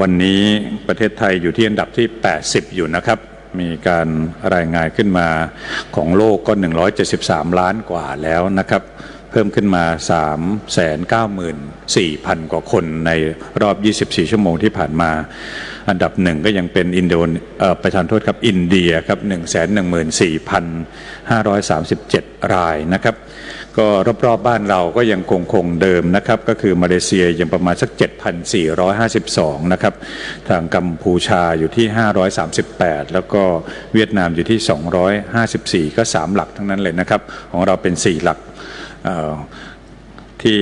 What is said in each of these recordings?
วันนี้ประเทศไทยอยู่ที่อันดับที่ 80 อยู่นะครับ มีการรายงานขึ้นมาของโลกก็ 173 ล้านกว่าแล้วนะครับ เพิ่มขึ้นมา 394,000 กว่าคนในรอบ 24 ชั่วโมงที่ผ่านมา อันดับหนึ่งก็ยังเป็นอินโดนเอ่อประธานโทษครับ อินเดียครับ 114,537 รายนะครับ ก็รอบๆบบ้านเราก็ยังคงคงเดิมนะครับ ก็คือมาเลเซียยังประมาณสัก 7,452 นะครับ ทางกัมพูชาอยู่ที่ 538 แล้วก็เวียดนามอยู่ที่ 254 ก็ 3 หลักทั้งนั้นเลยนะครับ ของเราเป็น 4 หลักที่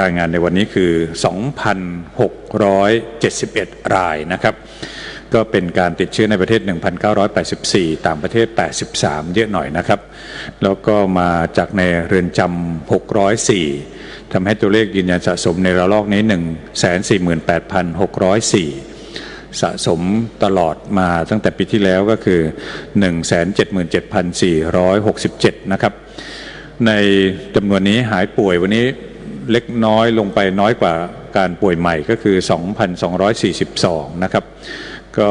รายงานในวันนี้คือ 2,671 รายนะครับ ก็เป็นการติดเชื้อในประเทศ 1,984 ต่างประเทศ 83 เยอะหน่อยนะครับ แล้วก็มาจากในเรือนจำ 604 ทำให้ตัวเลขยืนยันสะสมในระลอกนี้ 148,604 สะสมตลอดมาตั้งแต่ปีที่แล้วก็คือ 177,467 นะครับ ในจำนวนนี้หายป่วยวันนี้เล็กน้อยลงไปน้อยกว่าการป่วยใหม่ก็คือ 2,242 นะครับ ก็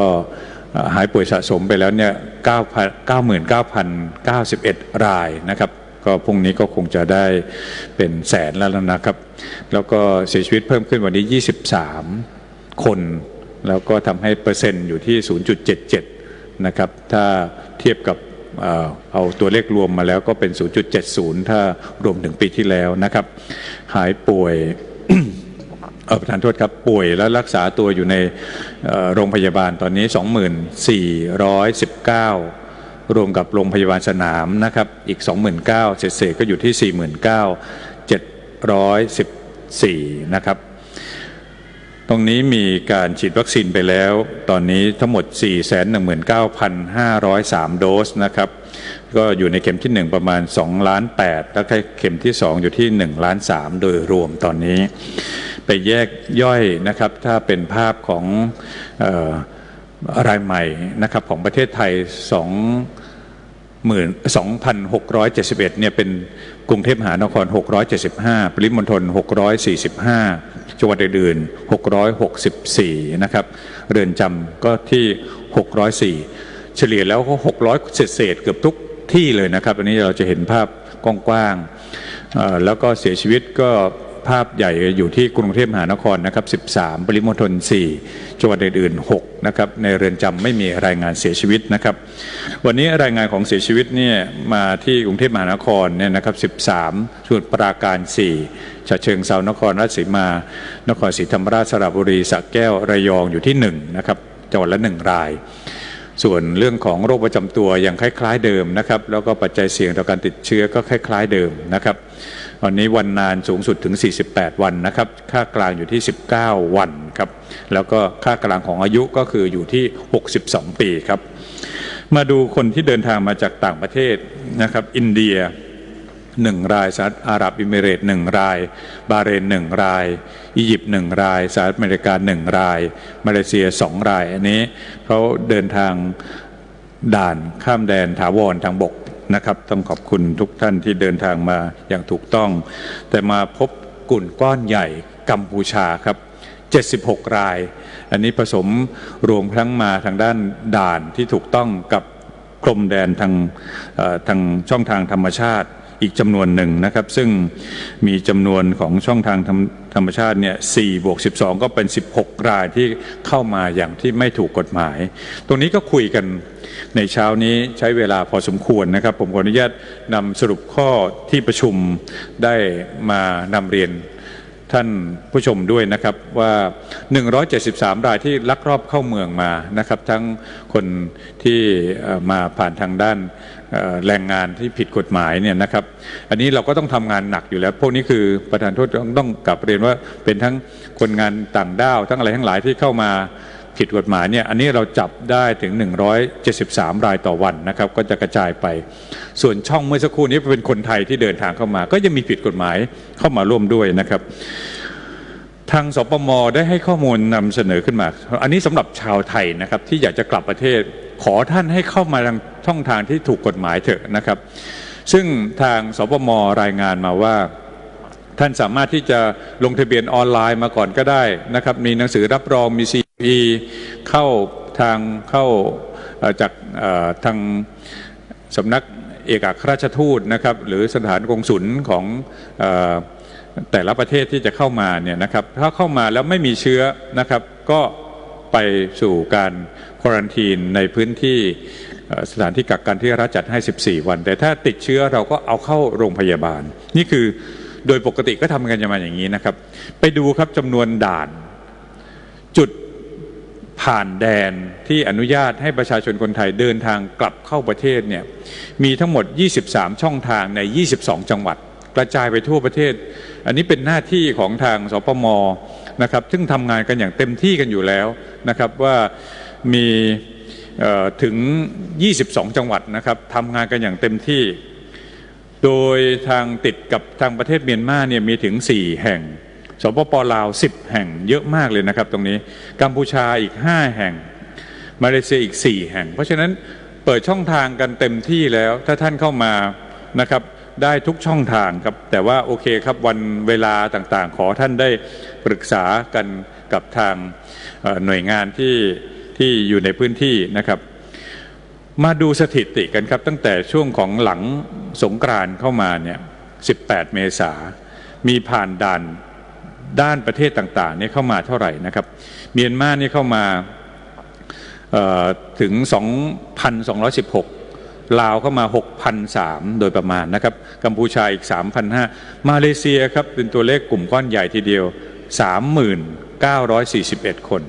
หายป่วยสะสมไปแล้วเนี่ย99,091 รายนะครับ ก็พรุ่งนี้ก็คงจะได้เป็นแสนแล้วนะครับ แล้วก็เสียชีวิตเพิ่มขึ้นวันนี้ 23 คน แล้วก็ทำให้เปอร์เซ็นต์อยู่ที่ 0.77 นะครับ ถ้าเทียบกับเอาตัวเลขรวมมาแล้วก็เป็น 0.70 ถ้ารวมถึงปีที่แล้วนะครับ หายป่วย เออประธานโทษครับป่วยและรักษาตัวอยู่ในโรงพยาบาลตอนนี้ 2419 รวมกับโรงพยาบาลสนามนะครับอีก 29,000เศษๆก็อยู่ที่ 49,714 นะครับ ตรงนี้มีการฉีดวัคซีนไปแล้ว ตอนนี้ทั้งหมด 419,503 โดสนะครับ ก็อยู่ในเข็มที่ 1 ประมาณ2ล้าน8แล้วเข็มที่ 2 อยู่ที่1ล้าน3โดยรวมตอนนี้ ไปแยกย่อยนะครับ ถ้าเป็นภาพของออรายใหม่นะครับของประเทศไทย 2 2,671 เนี่ยเป็นกรุงเทพมหานคร 675 ปริมณฑล 645 จังหวัดอื่นๆ664 นะครับ เรือนจำก็ที่ 604 เฉลี่ยแล้วก็ 600 เศษเกือบทุกที่เลยนะครับ อันนี้เราจะเห็นภาพกว้างๆแล้วก็เสียชีวิตก็ ภาพใหญ่อยู่ที่กรุงเทพมหานครนะครับ 13 ปริมณฑล 4 จังหวัดอื่นๆ 6 นะครับ ในเรือนจำไม่มีรายงานเสียชีวิตนะครับ วันนี้รายงานของเสียชีวิตเนี่ยมาที่กรุงเทพมหานครเนี่ยนะครับ 13สมุทรปราการ 4 ฉะเชิงเซานครราชสีมา นครศรีธรรมราชสระบุรีสระแก้วระยองอยู่ที่ 1 นะครับ จังหวัดละ 1 รายส่วนเรื่องของโรคประจำตัวยังคล้าย ๆ เดิมนะครับ แล้วก็ปัจจัยเสี่ยงต่อการติดเชื้อก็คล้าย ๆ เดิมนะครับ วันนี้วันนานสูงสุดถึง 48 วันนะครับ ค่ากลางอยู่ที่ 19 วันครับ แล้วก็ค่ากลางของอายุก็คืออยู่ที่ 62 ปีครับ มาดูคนที่เดินทางมาจากต่างประเทศนะครับ อินเดียหนึ่งรายสหรัฐอาหรับอิมิเรตหนึ่งราย บาเรนหนึ่งราย อียิปต์หนึ่งรายสหรัฐอเมริกาหนึ่งราย มาเลเซียสองราย อันนี้เขาเดินทางด่านข้ามแดนถาวรทางบก นะครับ ต้องขอบคุณทุกท่านที่เดินทางมาอย่างถูกต้อง แต่มาพบกลุ่มก้อนใหญ่กัมพูชาครับ 76 ราย อันนี้ผสมรวมทั้งมาทางด้านด่านที่ถูกต้องกับกรมแดนทางทางช่องทางธรรมชาติ อีกจำนวนหนึ่งนะครับ ซึ่งมีจำนวนของช่องทางธรรมธรมชาติเนี่ย4บวก12 ก็เป็น 16 รายที่เข้ามาอย่างที่ไม่ถูกกฎหมาย ตรงนี้ก็คุยกันในเช้านี้ใช้เวลาพอสมควรนะครับ ผมขออนุญาตนำสรุปข้อที่ประชุมได้มานำเรียนท่านผู้ชมด้วยนะครับว่า 173 รายที่ลักลอบเข้าเมืองมานะครับ ทั้งคนที่มาผ่านทางด้าน แรงงานที่ผิดกฎหมายเนี่ยนะครับ อันนี้เราก็ต้องทำงานหนักอยู่แล้ว พวกนี้คือประธานโทษต้องต้องกลับเรียนว่าเป็นทั้งคนงานต่างด้าวทั้งอะไรทั้งหลายที่เข้ามาผิดกฎหมายเนี่ยอันนี้เราจับได้ถึง 173 รายต่อวันนะครับ ก็จะกระจายไป ส่วนช่องเมื่อสักครู่นี้เป็นคนไทยที่เดินทางเข้ามา ก็ยังมีผิดกฎหมายเข้ามาร่วมด้วยนะครับ ทางสปมได้ให้ข้อมูลนำเสนอขึ้นมา อันนี้สำหรับชาวไทยนะครับที่อยากจะกลับประเทศ ขอท่านให้เข้ามาทางช่องทางที่ถูกกฎหมายเถอะนะครับ ซึ่งทางสปมรายงานมาว่า ท่านสามารถที่จะลงทะเบียนออนไลน์มาก่อนก็ได้นะครับ มีหนังสือรับรองมีซีอีเข้าทางเข้าจากทางสำนักเอกอัครราชทูตนะครับ หรือสถานกงศุลของแต่ละประเทศที่จะเข้ามาเนี่ยนะครับ ถ้าเข้ามาแล้วไม่มีเชื้อนะครับ ก็ไปสู่การ ควอรันทีนในพื้นที่สถานที่กักกันที่รัฐจัดให้ 14 วัน แต่ถ้าติดเชื้อเราก็เอาเข้าโรงพยาบาล นี่คือโดยปกติก็ทำกันจะมาอย่างนี้นะครับ ไปดูครับจำนวนด่าน จุดผ่านแดนที่อนุญาตให้ประชาชนคนไทยเดินทางกลับเข้าประเทศเนี่ยมีทั้งหมด 23 ช่องทางใน 22 จังหวัด กระจายไปทั่วประเทศ อันนี้เป็นหน้าที่ของทางสปมนะครับซึ่งทำงานกันอย่างเต็มที่กันอยู่แล้วนะครับว่า มีเอ่อถึง 22 จังหวัดนะครับทำงานกันอย่างเต็มที่ โดยทางติดกับทางประเทศเมียนมาเนี่ยมีถึง 4 แห่ง สปปลาว 10 แห่งเยอะมากเลยนะครับตรงนี้ กัมพูชาอีก 5 แห่ง มาเลเซียอีก 4 แห่ง เพราะฉะนั้นเปิดช่องทางกันเต็มที่แล้ว ถ้าท่านเข้ามานะครับได้ทุกช่องทางครับ แต่ว่าโอเคครับวันเวลาต่างๆ ขอท่านได้ปรึกษากันกับทางหน่วยงานที่ ที่อยู่ในพื้นที่นะครับ มาดูสถิติกันครับ ตั้งแต่ช่วงของหลังสงกรานเข้ามาเนี่ย 18 เมษา มีผ่านด่านด้านประเทศต่างๆเนี่ยเข้ามาเท่าไหร่นะครับ เมียนมาเนี่ยเข้ามาเอ่อถึง 2,216 ลาวเข้ามา 6,003 โดยประมาณนะครับ กัมพูชาอีก3,500มาเลเซียครับเป็นตัวเลขกลุ่มก้อนใหญ่ทีเดียว 3,941 คน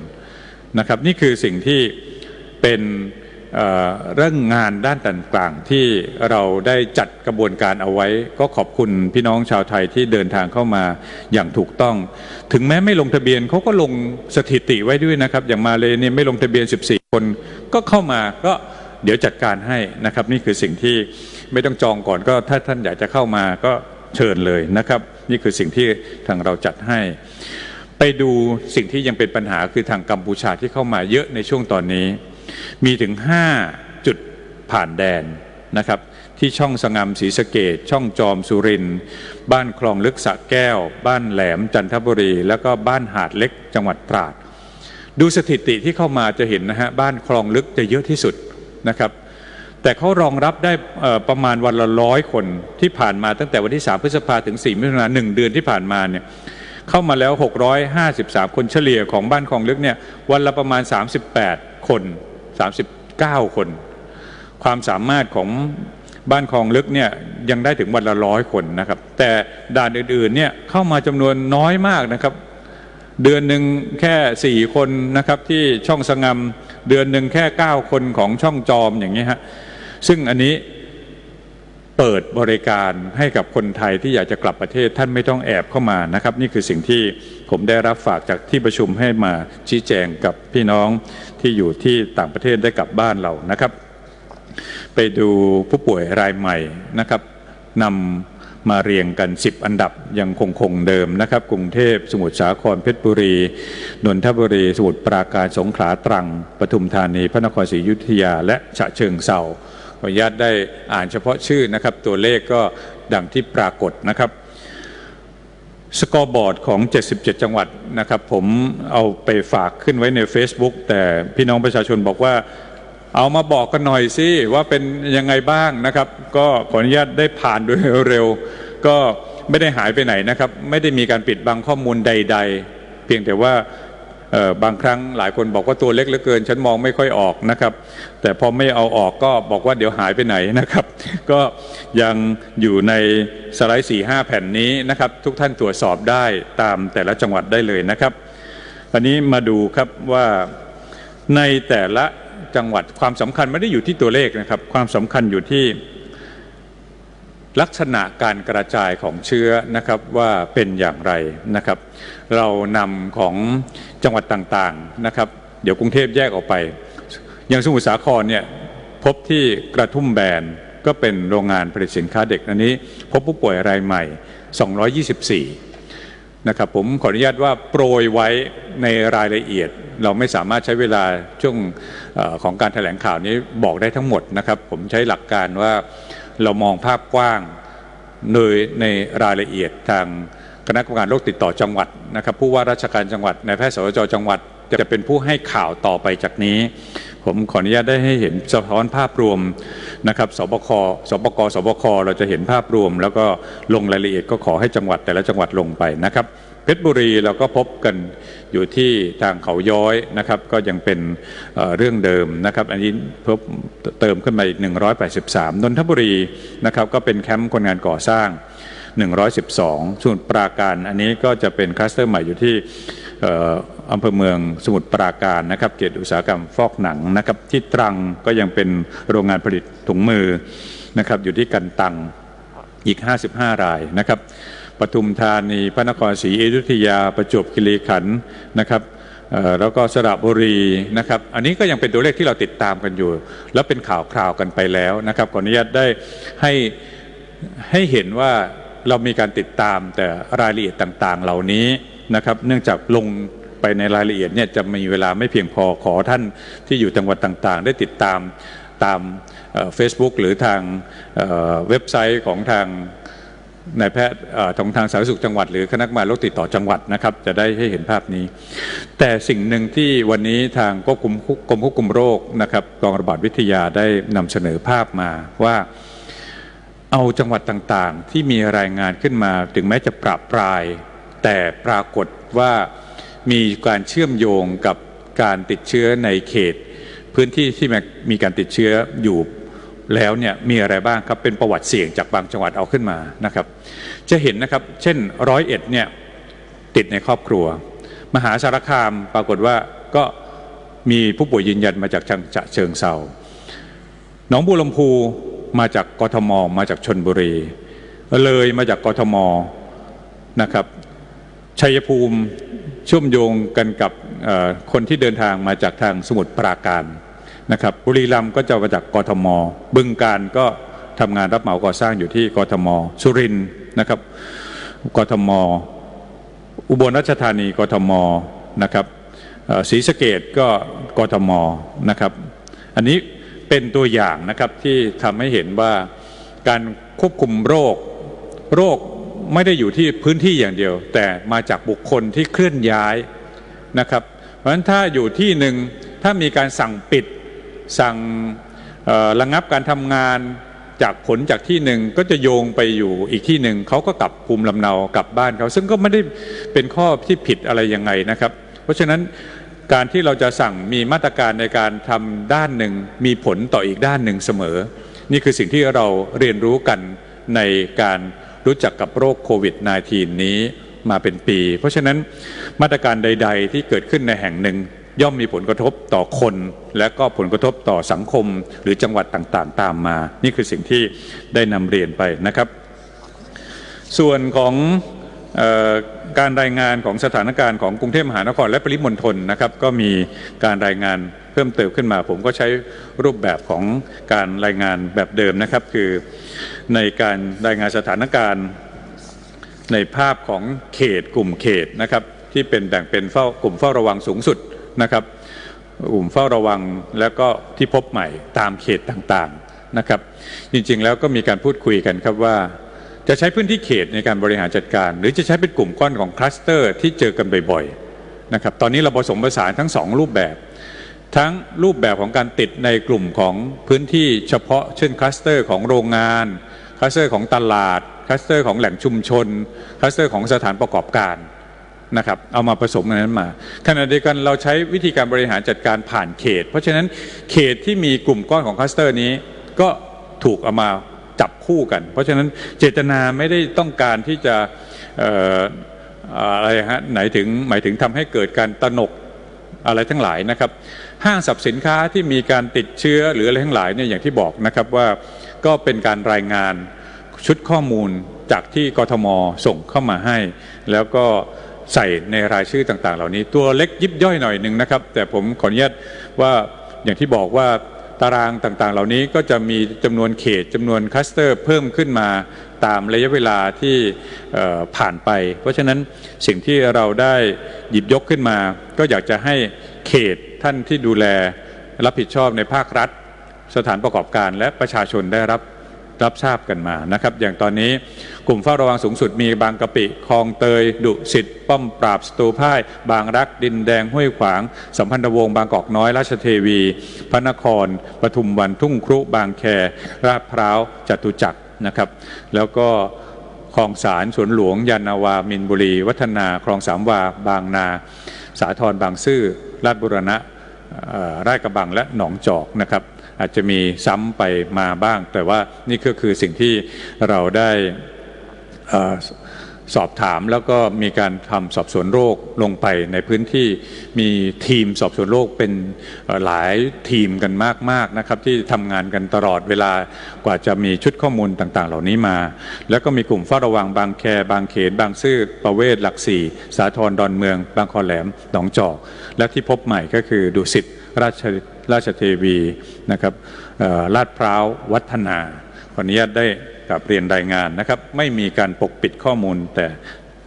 นะครับนี่คือสิ่งที่เป็นเเรื่องงานด้านต่างๆที่เราได้จัดกระบวนการเอาไว้ ก็ขอบคุณพี่น้องชาวไทยที่เดินทางเข้ามาอย่างถูกต้อง ถึงแม้ไม่ลงทะเบียนเขาก็ลงสถิติไว้ด้วยนะครับ อย่างมาเลยเนี่ยไม่ลงทะเบียน 14 คนก็เข้ามาก็เดี๋ยวจัดการให้นะครับ นี่คือสิ่งที่ไม่ต้องจองก่อนก็ถ้าท่านอยากจะเข้ามาก็เชิญเลยนะครับ นี่คือสิ่งที่ทางเราจัดให้ ไปดูสิ่งที่ยังเป็นปัญหาคือทางกัมพูชาที่เข้ามาเยอะในช่วงตอนนี้ มีถึง 5 จุดผ่านแดนนะครับ ที่ช่องสงามศรีสะเกดช่องจอมสุรินบ้านคลองลึกสะแก้ว บ้านแหลมจันทบุรี แล้วก็บ้านหาดเล็กจังหวัดตราด ดูสถิติที่เข้ามาจะเห็นนะฮะบ้านคลองลึกจะเยอะที่สุดนะครับแต่เขารองรับได้ประมาณวันละร้อยคนที่ผ่านมาตั้งแต่วันที่ 3 พฤษภาถึง 4 มิถุนายนหนึ่งเดือนที่ผ่านมาเนี่ย เข้ามาแล้ว 653 คนเฉลี่ยของบ้านคลองลึกเนี่ยวันละประมาณ 38 คน 39 คน ความสามารถของบ้านคลองลึกเนี่ยยังได้ถึงวันละร้อยคนนะครับ แต่ด่านอื่นๆเนี่ยเข้ามาจำนวนน้อยมากนะครับ เดือนหนึ่งแค่สี่คนนะครับที่ช่องสงมเดือนหนึ่งแค่เก้าคนของช่องจอมอย่างนี้ฮะซึ่งอันนี้ เปิดบริการให้กับคนไทยที่อยากจะกลับประเทศท่านไม่ต้องแอบเข้ามานะครับ นี่คือสิ่งที่ผมได้รับฝากจากที่ประชุมให้มาชี้แจงกับพี่น้องที่อยู่ที่ต่างประเทศได้กลับบ้านเรานะครับ ไปดูผู้ป่วยรายใหม่นะครับนำมาเรียงกัน 10 อันดับยังคงคงเดิมนะครับ กรุงเทพสมุทรสาครเพชรบุรีนนทบุรี สมุทรปราการสงขลาตรังปทุมธานี พระนครศรีอยุธยา และฉะเชิงเซา ขออนุญาตได้อ่านเฉพาะชื่อนะครับ ตัวเลขก็ดังที่ปรากฏนะครับ สกอร์บอร์ดของ 77 จังหวัดนะครับ ผมเอาไปฝากขึ้นไว้ใน Facebook แต่พี่น้องประชาชนบอกว่าเอามาบอกกันหน่อยสิว่าเป็นยังไงบ้างนะครับ ก็ขออนุญาตได้ผ่านโดยเร็ว ก็ไม่ได้หายไปไหนนะครับ ไม่ได้มีการปิดบังข้อมูลใด ๆ เพียงแต่ว่า บางครั้งหลายคนบอกว่าตัวเล็กเหลือเกิน ฉันมองไม่ค่อยออกนะครับ แต่พอไม่เอาออกก็บอกว่าเดี๋ยวหายไปไหนนะครับ ก็ยังอยู่ในสไลด์4 5 แผ่นนี้นะครับ ทุกท่านตรวจสอบได้ตามแต่ละจังหวัดได้เลยนะครับอันนี้มาดูครับว่าในแต่ละจังหวัดความสำคัญไม่ได้อยู่ที่ตัวเลขนะครับ ความสำคัญอยู่ที่ลักษณะการกระจายของเชื้อนะครับว่าเป็นอย่างไรนะครับ เรานำของ จังหวัดต่างๆนะครับ เดี๋ยวกรุงเทพแยกออกไป อย่างสมุทรสาครเนี่ยพบที่กระทุ่มแบนก็เป็นโรงงานผลิตสินค้าเด็กอันนี้ พบผู้ป่วยรายใหม่ 224 นะครับผมขออนุญาตว่าโปรยไว้ในรายละเอียด เราไม่สามารถใช้เวลาช่วงอของการแถลงข่าวนี้บอกได้ทั้งหมดนะครับ ผมใช้หลักการว่าเรามองภาพกว้างโดยในรายละเอียดทาง คณะกรรมการโรคติดต่อจังหวัดนะครับผู้ว่าราชการจังหวัดนายแพทย์สวจจังหวัดจะเป็นผู้ให้ข่าวต่อไปจากนี้ ผมขออนุญาตได้ให้เห็นสะท้อนภาพรวมนะครับสบคสบกสบคเราจะเห็นภาพรวม แล้วก็ลงรายละเอียดก็ขอให้จังหวัดแต่ละจังหวัดลงไปนะครับ เพชรบุรีเราก็พบกันอยู่ที่ทางเขาย้อยนะครับก็ยังเป็นเเรื่องเดิมนะครับ อันนี้เพิ่มเติมขึ้นมาอีก 183 นนทบุรีนะครับก็เป็นแคมป์คนงานก่อสร้าง 112 ส่วนปราการอันนี้ก็จะเป็นคลัสเตอร์ใหม่อยู่ที่อออำเภอเมืองสมุทรปราการนะครับเขตอุตสาหกรรมฟอกหนังนะครับที่ตรังก็ยังเป็นโรงงานผลิตถุงมือนะครับอยู่ที่กันตังอีก 55 รายนะครับปทุมธานีพระนครศรีอยุธยาประจวบคีรีขันธ์นะครับแล้วก็สระบุรีนะครับ อันนี้ก็ยังเป็นตัวเลขที่เราติดตามกันอยู่ แล้วเป็นข่าวคราวกันไปแล้วนะครับขออนุญาตได้ให้ให้เห็นว่า เรามีการติดตามแต่รายละเอียดต่างๆ เหล่านี้นะครับ เนื่องจากลงไปในรายละเอียดเนี่ยจะมีเวลาไม่เพียงพอขอท่านที่อยู่จังหวัดต่างๆ ได้ติดตามตามเฟซบุ๊กหรือทางเว็บไซต์ของทางนายแพทย์ของทางสาธารณสุขจังหวัด หรือคณะกรรมการโรคติดต่อจังหวัดนะครับ จะได้ให้เห็นภาพนี้ แต่สิ่งหนึ่งที่วันนี้ทางกุมกรมควบคุมโรคนะครับกองระบาดวิทยาได้นำเสนอภาพมาว่า เอาจังหวัดต่างๆ ที่มีรายงานขึ้นมาถึงแม้จะปรับปราย แต่ปรากฏว่ามีการเชื่อมโยงกับการติดเชื้อในเขต พื้นที่ที่มีการติดเชื้ออยู่แล้วเนี่ยมีอะไรบ้างครับเป็นประวัติเสี่ยงจากบางจังหวัดเอาขึ้นมานะครับ จะเห็นนะครับ เช่นร้อยเอ็ดเนี่ยติดในครอบครัว มหาสารคามปรากฏว่าก็มีผู้ป่วยยืนยันมาจากจังจะเชิงเซาหนองบัวลำพู มาจากกทม มาจากชนบุรี เลยมาจากกทมนะครับชัยภูมิเชื่อมโยงกันกับคนที่เดินทางมาจากทางสมุทรปราการนะครับบุรีรัมย์ก็จะมาจากกทม บึงการก็ทำงานรับเหมาก่อสร้างอยู่ที่กทม สุรินทร์นะครับกทม อุบลราชธานีกทมนะครับศรีสะเกดก็กทมนะครับ อันนี้ เป็นตัวอย่างนะครับที่ทำให้เห็นว่าการควบคุมโรค โรคไม่ได้อยู่ที่พื้นที่อย่างเดียว แต่มาจากบุคคลที่เคลื่อนย้ายนะครับ เพราะฉะนั้นถ้าอยู่ที่หนึ่งถ้ามีการสั่งปิดสั่งระงับการทำงานจากผลจากที่หนึ่งก็จะโยงไปอยู่อีกที่หนึ่งเขาก็กลับภูมิลำเนากลับบ้านเขาซึ่งก็ไม่ได้เป็นข้อที่ผิดอะไรยังไงนะครับ เพราะฉะนั้น การที่เราจะสั่งมีมาตรการในการทำด้านหนึ่งมีผลต่ออีกด้านหนึ่งเสมอ นี่คือสิ่งที่เราเรียนรู้กันในการรู้จักกับโรคโควิด -19 นี้มาเป็นปี เพราะฉะนั้นมาตรการใด ๆ ที่เกิดขึ้นในแห่งหนึ่ง ย่อมมีผลกระทบต่อคน และก็ผลกระทบต่อสังคมหรือจังหวัดต่างๆ ตามมา นี่คือสิ่งที่ได้นำเรียนไปนะครับ ส่วนของ การรายงานของสถานการณ์ของกรุงเทพมหานครและปริมณฑลนะครับ ก็มีการรายงานเพิ่มเติมขึ้นมา ผมก็ใช้รูปแบบของการรายงานแบบเดิมนะครับ คือในการรายงานสถานการณ์ในภาพของเขตกลุ่มเขตนะครับ ที่เป็นแบ่งเป็นเฝ้ากลุ่มเฝ้าระวังสูงสุดนะครับ กลุ่มเฝ้าระวังแล้วก็ที่พบใหม่ตามเขตต่างๆนะครับ จริงๆแล้วก็มีการพูดคุยกันครับว่า จะใช้พื้นที่เขตในการบริหารจัดการ หรือจะใช้เป็นกลุ่มก้อนของคลัสเตอร์ที่เจอกันบ่อยๆนะครับตอนนี้เราผสมผสานทั้งสองรูปแบบ ทั้งรูปแบบของการติดในกลุ่มของพื้นที่เฉพาะเช่นคลัสเตอร์ของโรงงานคลัสเตอร์ของตลาดคลัสเตอร์ของแหล่งชุมชนคลัสเตอร์ของสถานประกอบการนะครับเอามาผสมกันนั้นมาขณะเดียวกันเราใช้วิธีการบริหารจัดการผ่านเขต เพราะฉะนั้นเขตที่มีกลุ่มก้อนของคลัสเตอร์นี้ก็ถูกเอามา จับคู่กัน เพราะฉะนั้นเจตนาไม่ได้ต้องการที่จะอะไรฮะไหนถึงหมายถึงทำให้เกิดการตนกอะไรทั้งหลายนะครับ ห้างสรรพสินค้าที่มีการติดเชื้อหรืออะไรทั้งหลายเนี่ยอย่างที่บอกนะครับว่าก็เป็นการรายงานชุดข้อมูลจากที่กทมส่งเข้ามาให้ แล้วก็ใส่ในรายชื่อต่าง ๆ เหล่านี้ ตัวเล็กยิบย่อยหน่อยหนึ่งนะครับ แต่ผมขออนุญาตว่าอย่างที่บอกว่า ตารางต่างๆ เหล่านี้ก็จะมีจำนวนเขตจำนวนคลัสเตอร์เพิ่มขึ้นมาตามระยะเวลาที่ผ่านไป เพราะฉะนั้นสิ่งที่เราได้หยิบยกขึ้นมา ก็อยากจะให้เขตท่านที่ดูแลรับผิดชอบในภาครัฐ สถานประกอบการและประชาชนได้รับ รับทราบกันมานะครับ อย่างตอนนี้กลุ่มเฝ้าระวังสูงสุดมีบางกะปิคลองเตย ดุสิตป้อมปราบสตูพ่าย บางรักดินแดงห้วยขวาง สัมพันธวงศ์บางกอกน้อยราชเทวี พระนครปทุมวันทุ่งครุบางแคราดพร้าวจตุจักรนะครับ แล้วก็คลองสารสวนหลวงยานาวา มินบุรี วัฒนาคลองสามวา บางนา สาทรบางซื่อราชบุรณะเอ่อราชกระบังและหนองจอกนะครับ อาจจะมีซ้ำไปมาบ้าง แต่ว่านี่ก็คือสิ่งที่เราได้สอบถามแล้วก็มีการทำสอบสวนโรคลงไปในพื้นที่มีทีมสอบสวนโรคเป็นหลายทีมกันมากๆนะครับที่ทำงานกันตลอดเวลากว่าจะมีชุดข้อมูลต่างๆ เหล่านี้มา แล้วก็มีกลุ่มเฝ้าระวังบางแค บางเขน บางซื่อประเวศหลักสี่สาทรดอนเมือง บางคอแหลมหนองจอก และที่พบใหม่ก็คือดุสิตราช ราชเทวีนะครับลาดพร้าววัฒนาขออนุญาตได้กับเรียนรายงานนะครับ ไม่มีการปกปิดข้อมูลแต่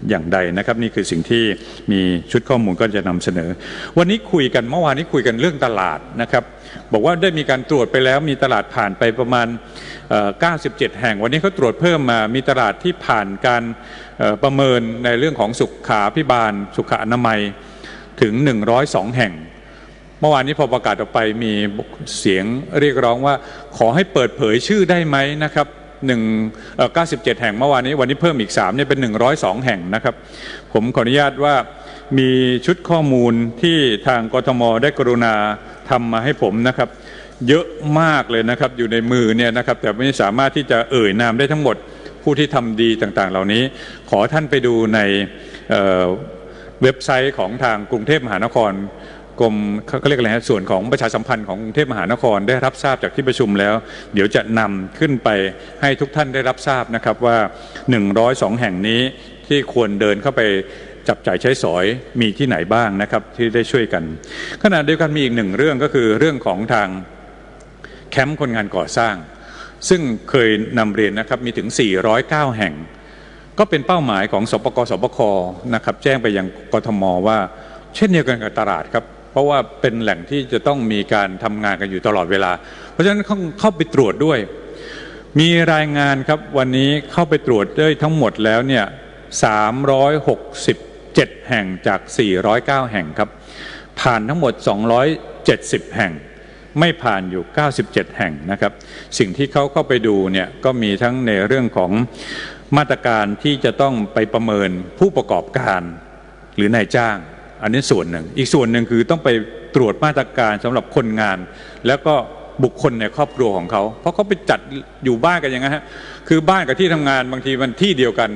อย่างใดนะครับ นี่คือสิ่งที่มีชุดข้อมูลก็จะนำเสนอ วันนี้คุยกันเมื่อวานนี้คุยกันเรื่องตลาดนะครับ บอกว่าได้มีการตรวจไปแล้ว มีตลาดผ่านไปประมาณเอ่อ97 แห่ง วันนี้เขาตรวจเพิ่มมามีตลาดที่ผ่านการประเมินในเรื่องของสุขาพิบาล สุขอนามัยถึง 102 แห่ง เมื่อวานนี้พอประกาศออกไปมีเสียงเรียกร้องว่า ขอให้เปิดเผยชื่อได้ไหมนะครับหนึ่งเอ่อ97แห่งเมื่อวานนี้วันนี้เพิ่มอีก3เนี่ยเป็น102แห่งนะครับ ผมขออนุญาตว่ามีชุดข้อมูลที่ทางกทมได้กรุณาทำมาให้ผมนะครับ เยอะมากเลยนะครับอยู่ในมือเนี่ยนะครับ แต่ไม่สามารถที่จะเอ่ยนามได้ทั้งหมดผู้ที่ทำดีต่างๆ เหล่านี้ ขอท่านไปดูในเเว็บไซต์ของทางกรุงเทพมหานคร กรมเขาเรียกอะไรฮะส่วนของประชาสัมพันธ์ของกรุงเทพมหานครได้รับทราบจากที่ประชุมแล้ว เดี๋ยวจะนำขึ้นไปให้ทุกท่านได้รับทราบนะครับว่า 102 แห่งนี้ที่ควรเดินเข้าไปจับจ่ายใช้สอยมีที่ไหนบ้างนะครับที่ได้ช่วยกัน ขณะเดียวกันมีอีกหนึ่งเรื่องก็คือเรื่องของทางแคมป์คนงานก่อสร้าง ซึ่งเคยนำเรียนนะครับมีถึง 409 แห่ง ก็เป็นเป้าหมายของสปกสปคนะครับแจ้งไปยังกทมว่า เช่นเดียวกันกับตลาดครับ เพราะว่าเป็นแหล่งที่จะต้องมีการทำงานกันอยู่ตลอดเวลา เพราะฉะนั้นเข้าเข้าไปตรวจด้วย มีรายงานครับวันนี้เข้าไปตรวจด้วยทั้งหมดแล้วเนี่ย367 แห่งจาก 409 แห่งครับ ผ่านทั้งหมด 270 แห่ง ไม่ผ่านอยู่ 97 แห่งนะครับ สิ่งที่เขาเข้าไปดูเนี่ยก็มีทั้งในเรื่องของมาตรการที่จะต้องไปประเมินผู้ประกอบการหรือนายจ้าง อันนี้ส่วนหนึ่ง อีกส่วนหนึ่งคือต้องไปตรวจมาตรการสำหรับคนงาน แล้วก็บุคคลในครอบครัวของเขา เพราะเขาไปจัดอยู่บ้านกันอย่างนั้นฮะคือบ้านกับที่ทำงานบางทีมันที่เดียวกัน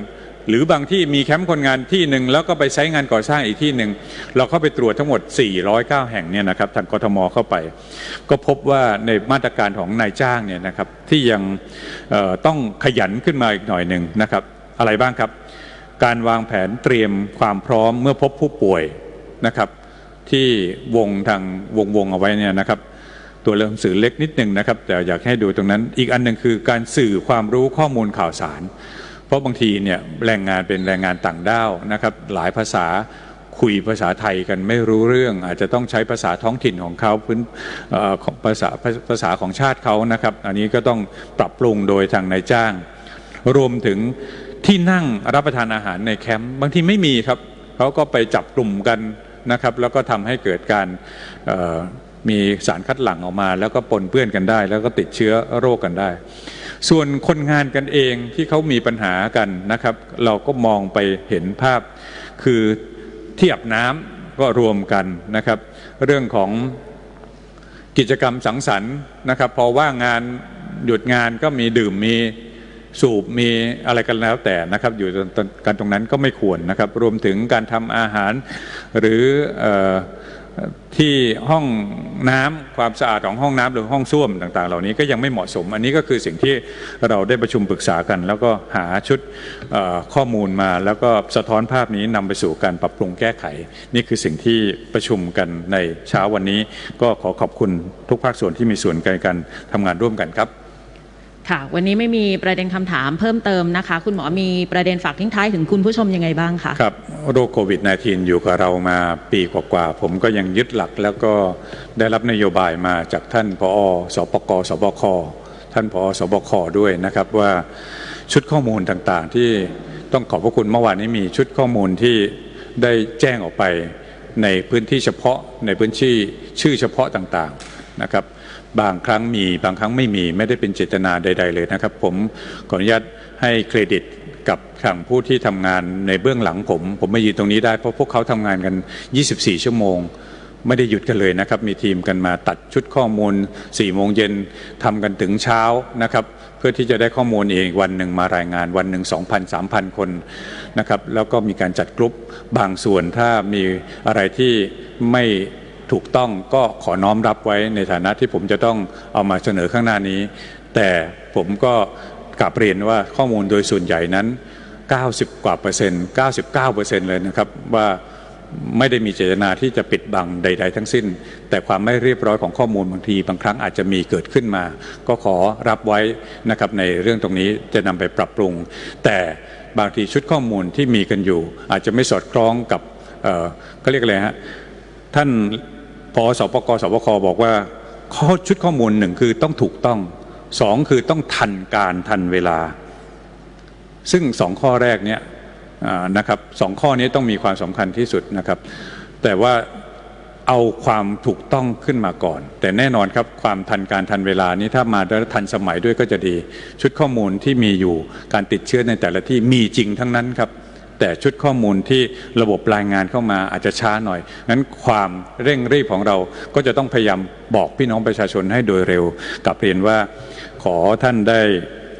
หรือบางที่มีแคมป์คนงานที่หนึ่งแล้วก็ไปใช้งานก่อสร้างอีกที่หนึ่งเราเข้าไปตรวจทั้งหมด 409 แห่งเนี่ยนะครับทางกทมเข้าไป ก็พบว่าในมาตรการของนายจ้างเนี่ยนะครับที่ยังต้องขยันขึ้นมาอีกหน่อยหนึ่งนะครับ อะไรบ้างครับ การวางแผนเตรียมความพร้อมเมื่อพบผู้ป่วย นะครับ ที่วงทางวงวงเอาไว้เนี่ยนะครับ ตัวเรื่องสื่อเล็กนิดหนึ่งนะครับ แต่อยากให้ดูตรงนั้น อีกอันหนึ่งคือการสื่อความรู้ข้อมูลข่าวสาร เพราะบางทีเนี่ยแรงงานเป็นแรงงานต่างด้าวนะครับ หลายภาษาคุยภาษาไทยกันไม่รู้เรื่อง อาจจะต้องใช้ภาษาท้องถิ่นของเขาพื้นภาษาภาษาของชาติเขานะครับ อันนี้ก็ต้องปรับปรุงโดยทางนายจ้าง รวมถึงที่นั่งรับประทานอาหารในแคมป์บางทีไม่มีครับเขาก็ไปจับกลุ่มกัน นะครับ แล้วก็ทำให้เกิดการมีสารคัดหลั่งออกมา แล้วก็ปนเปื้อนกันได้ แล้วก็ติดเชื้อโรคกันได้ ส่วนคนงานกันเองที่เขามีปัญหากันนะครับ เราก็มองไปเห็นภาพคือเที่อาบน้ำก็รวมกันนะครับ เรื่องของกิจกรรมสังสรรค์นะครับ พอว่างงานหยุดงานก็มีดื่มมี สูบมีอะไรกันแล้วแต่นะครับ อยู่กันตรงนั้นก็ไม่ควรนะครับ รวมถึงการทำอาหารหรือที่ห้องน้ำความสะอาดของห้องน้ำหรือห้องส้วมต่าง ๆ เหล่านี้ก็ยังไม่เหมาะสม อันนี้ก็คือสิ่งที่เราได้ประชุมปรึกษากัน แล้วก็หาชุดข้อมูลมา แล้วก็สะท้อนภาพนี้นำไปสู่การปรับปรุงแก้ไข นี่คือสิ่งที่ประชุมกันในเช้าวันนี้ ก็ขอขอบคุณทุกภาคส่วนที่มีส่วนในการทำงานร่วมกันครับ ค่ะ วันนี้ไม่มีประเด็นคำถามเพิ่มเติมนะคะ คุณหมอมีประเด็นฝากทิ้งท้ายถึงคุณผู้ชมยังไงบ้างคะครับโรคโควิด -19 อยู่กับเรามาปีกว่าๆผมก็ยังยึดหลักแล้วก็ได้รับนโยบายมาจากท่านพอสปกสบคท่านผอสบคด้วยนะครับว่าชุดข้อมูลต่างๆ ที่ต้องขอบพระคุณเมื่อวานนี้มีชุดข้อมูลที่ได้แจ้งออกไปในพื้นที่เฉพาะในพื้นที่ชื่อเฉพาะต่างๆนะครับ บางครั้งมีบางครั้งไม่มีไม่ได้เป็นเจตนาใด ๆ เลยนะครับ ผมขออนุญาตให้เครดิตกับทางผู้ที่ทำงานในเบื้องหลังผม ผมมายืนตรงนี้ได้เพราะพวกเขาทำงานกัน 24 ชั่วโมง ไม่ได้หยุดกันเลยนะครับ มีทีมกันมาตัดชุดข้อมูล4โมงเย็นทำกันถึงเช้านะครับเพื่อที่จะได้ข้อมูลเองวันหนึ่งมารายงานวันหนึ่ง2,000 3,000 คนนะครับแล้วก็มีการจัดกรุ๊ปบางส่วนถ้ามีอะไรที่ไม่ ถูกต้องก็ขอน้อมรับไว้ในฐานะที่ผมจะต้องเอามาเสนอข้างหน้านี้ แต่ผมก็กลับเรียนว่าข้อมูลโดยส่วนใหญ่นั้น 90 กว่าเปอร์เซ็นต์ 99 เปอร์เซ็นต์เลยนะครับว่าไม่ได้มีเจตนาที่จะปิดบังใด ๆ ทั้งสิ้น แต่ความไม่เรียบร้อยของข้อมูลบางที บางครั้งอาจจะมีเกิดขึ้นมา ก็ขอรับไว้นะครับในเรื่องตรงนี้จะนำไปปรับปรุง แต่บางทีชุดข้อมูลที่มีกันอยู่ อาจจะไม่สอดคล้องกับเขาเรียกอะไรฮะท่าน พอสปกสบคบอกว่าข้อชุดข้อมูลหนึ่งคือต้องถูกต้องสองคือต้องทันการทันเวลา ซึ่งสองข้อแรกเนี่ยนะครับสองข้อนี้ต้องมีความสำคัญที่สุดนะครับ แต่ว่าเอาความถูกต้องขึ้นมาก่อน แต่แน่นอนครับความทันการทันเวลานี้ถ้ามาแล้วทันสมัยด้วยก็จะดี ชุดข้อมูลที่มีอยู่การติดเชื้อในแต่ละที่มีจริงทั้งนั้นครับ แต่ชุดข้อมูลที่ระบบรายงานเข้ามาอาจจะช้าหน่อยนั้นความเร่งรีบของเราก็จะต้องพยายามบอกพี่น้องประชาชนให้โดยเร็วกับเรียนว่าขอท่านได้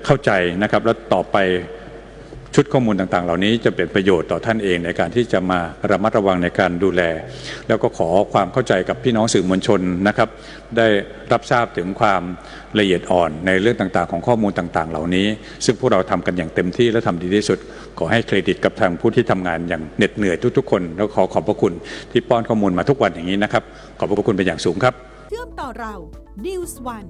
เข้าใจนะครับ แล้วต่อไป ชุดข้อมูลต่างๆ เหล่านี้จะเป็นประโยชน์ต่อท่านเองในการที่จะมาระมัดระวังในการดูแล แล้วก็ขอความเข้าใจกับพี่น้องสื่อมวลชนนะครับ ได้รับทราบถึงความละเอียดอ่อนในเรื่องต่างๆ ของข้อมูลต่างๆ เหล่านี้ ซึ่งพวกเราทำกันอย่างเต็มที่และทำดีที่สุด ขอให้เครดิตกับทางผู้ที่ทำงานอย่างเหน็ดเหนื่อยทุกๆ คน แล้วขอขอบพระคุณที่ป้อนข้อมูลมาทุกวันอย่างนี้นะครับ ขอบพระคุณเป็นอย่างสูงครับ เชื่อมต่อเรา News One